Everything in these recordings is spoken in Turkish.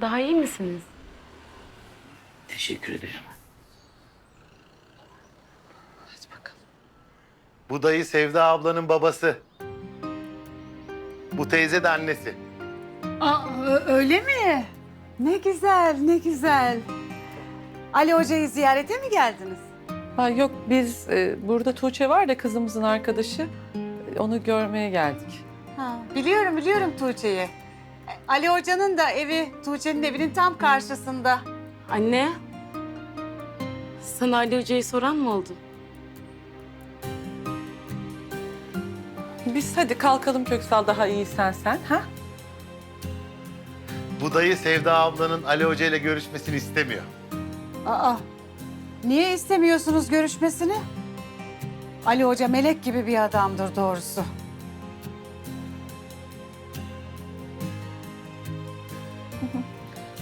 Daha iyi misiniz? Teşekkür ederim. Hadi bakalım. Bu dayı Sevda ablanın babası. Bu teyze de annesi. Aa, öyle mi? Ne güzel, ne güzel. Ali Hoca'yı ziyarete mi geldiniz? Ha yok biz e, burada Tuğçe var da kızımızın arkadaşı. Onu görmeye geldik. Ha, biliyorum, biliyorum Tuğçe'yi. Ali Hoca'nın da evi Tuğçe'nin evinin tam karşısında. Anne. Sana Ali Hoca'yı soran mı oldu? Biz hadi kalkalım Köksal daha iyi sen sen ha? Bu dayı Sevda ablanın Ali Hoca ile görüşmesini istemiyor. Aa, niye istemiyorsunuz görüşmesini? Ali Hoca melek gibi bir adamdır doğrusu.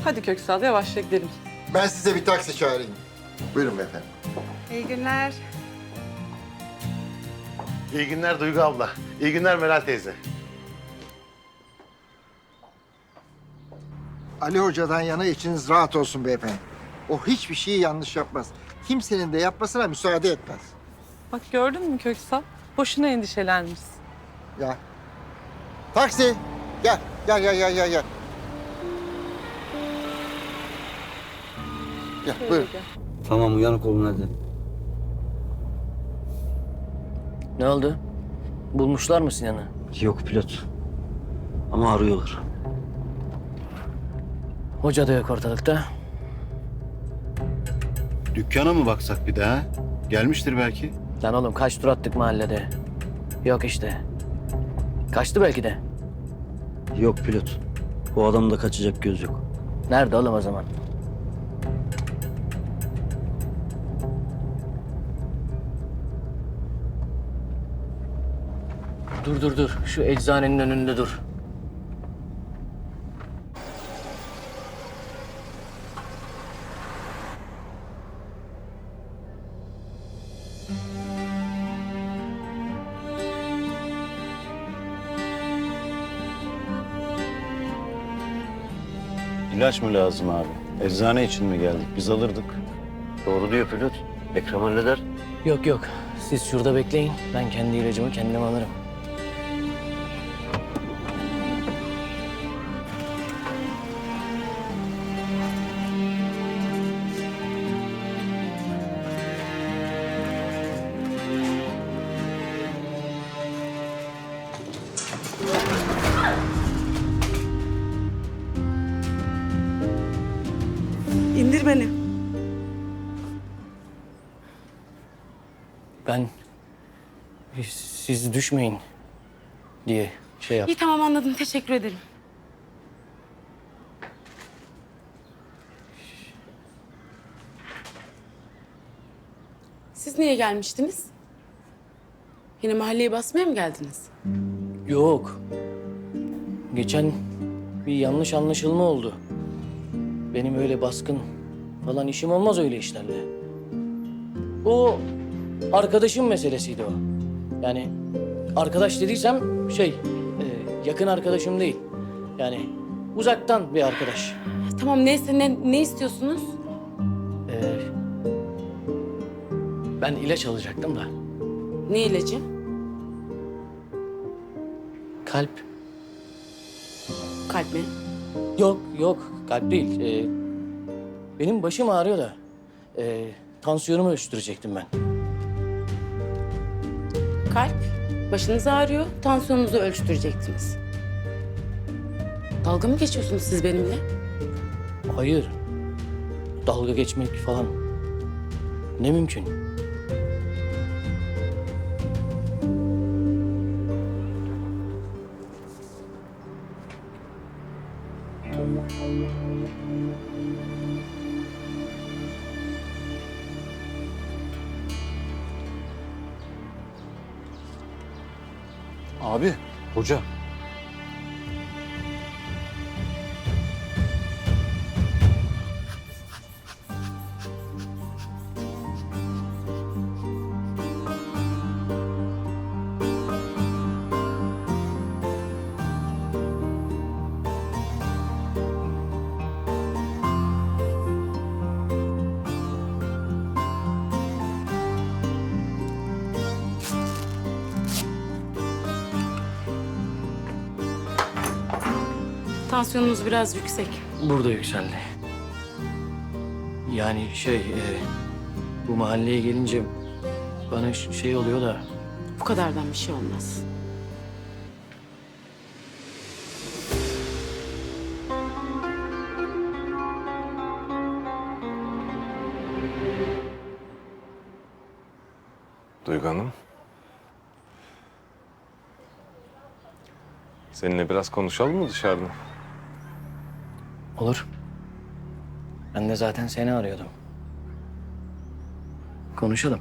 Hadi Köksal yavaşça gidelim. Ben size bir taksi çağırayım. Buyurun efendim. İyi günler. İyi günler Duygu abla. İyi günler Meral teyze. Ali Hoca'dan yana içiniz rahat olsun beyefendi. O hiçbir şeyi yanlış yapmaz. Kimsenin de yapmasına müsaade etmez. Bak gördün mü Köksal? Boşuna endişelenmiş. Ya. Taksi. Gel, gel, gel, gel, gel. Gel, gel buyurun. Tamam uyanık olun hadi. Ne oldu? Bulmuşlar mı Sinan'ı? Yok pilot. Ama arıyorlar. Hoca da yok ortalıkta. Dükkana mı baksak bir daha? Gelmiştir belki. Lan oğlum kaç tur attık mahallede. Yok işte. Kaçtı belki de. Yok pilot. Bu adamda kaçacak göz yok. Nerede oğlum o zaman? Dur dur dur. Şu eczanenin önünde dur. İlaç mı lazım abi? Eczane için mi geldik? Biz alırdık. Doğru diyor pilot. Ekrem halleder. Yok yok. Siz şurada bekleyin. Ben kendi ilacımı kendim alırım. Beni. Ben siz düşmeyin diye şey yap. İyi tamam anladım. Teşekkür ederim. Siz niye gelmiştiniz? Yine mahalleyi basmaya mı geldiniz? Yok. Geçen bir yanlış anlaşılma oldu. Benim öyle baskın falan işim olmaz öyle işlerle. O arkadaşım meselesiydi o. Yani arkadaş dediysem şey e, yakın arkadaşım değil. Yani uzaktan bir arkadaş. Tamam neyse ne, ne istiyorsunuz? E, ben ilaç alacaktım da. Ne ilacı? Kalp. Kalp mi? Yok yok kalp değil. E, benim başım ağrıyor da. E, tansiyonumu ölçtürecektim ben. Kalp. Başınız ağrıyor. Tansiyonunuzu ölçtürecektiniz. Dalga mı geçiyorsunuz siz benimle? Hayır. Dalga geçmek falan. Ne mümkün? Abi, hoca. Tansiyonunuz biraz yüksek. Burada yükseldi. Yani şey, e, bu mahalleye gelince bana şey oluyor da Bu kadardan bir şey olmaz. Duygu Hanım. Seninle biraz konuşalım mı dışarıda? Olur. Ben de zaten seni arıyordum. Konuşalım.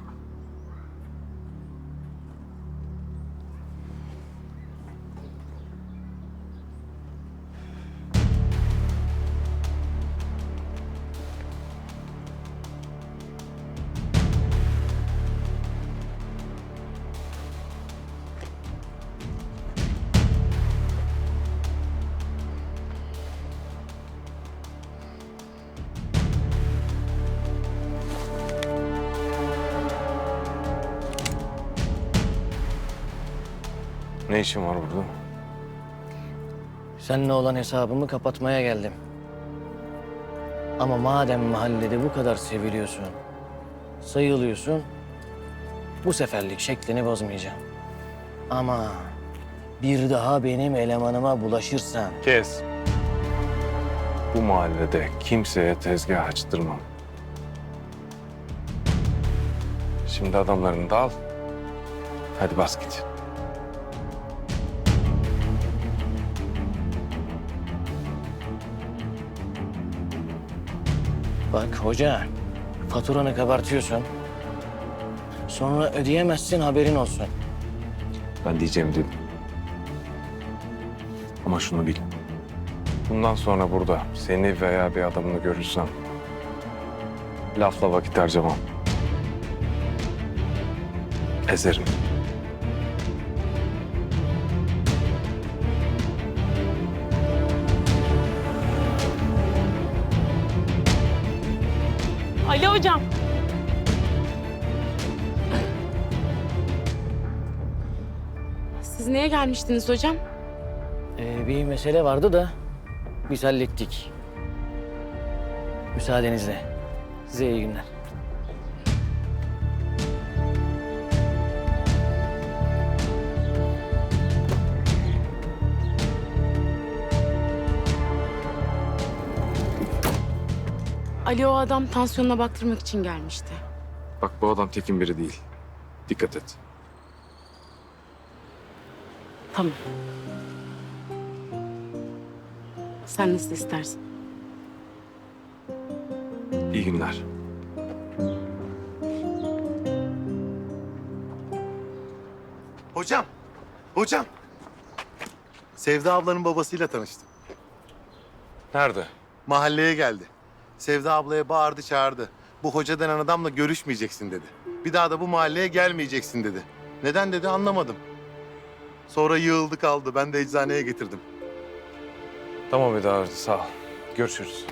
Ne işin var burada? Seninle olan hesabımı kapatmaya geldim. Ama madem mahallede bu kadar seviliyorsun, sayılıyorsun, bu seferlik şeklini bozmayacağım. Ama bir daha benim elemanıma bulaşırsan Kes. Bu mahallede kimseye tezgah açtırmam. Şimdi adamlarını da al. Hadi bas git. Bak hoca, faturanı kabartıyorsun. Sonra ödeyemezsin haberin olsun. Ben diyeceğim dedim. Ama şunu bil. Bundan sonra burada seni veya bir adamını görürsem lafla vakit harcamam. Ezerim. Ali hocam. Siz niye gelmiştiniz hocam? Ee, bir mesele vardı da biz hallettik. Müsaadenizle. Size iyi günler. Ali o adam tansiyonuna baktırmak için gelmişti. Bak bu adam tekin biri değil. Dikkat et. Tamam. Sen nasıl istersen. İyi günler. Hocam, hocam. Sevda ablanın babasıyla tanıştım. Nerede? Mahalleye geldi. Sevda ablaya bağırdı çağırdı. Bu hoca denen adamla görüşmeyeceksin dedi. Bir daha da bu mahalleye gelmeyeceksin dedi. Neden dedi anlamadım. Sonra yığıldı kaldı. Ben de eczaneye getirdim. Tamam Eda sağ ol. Görüşürüz.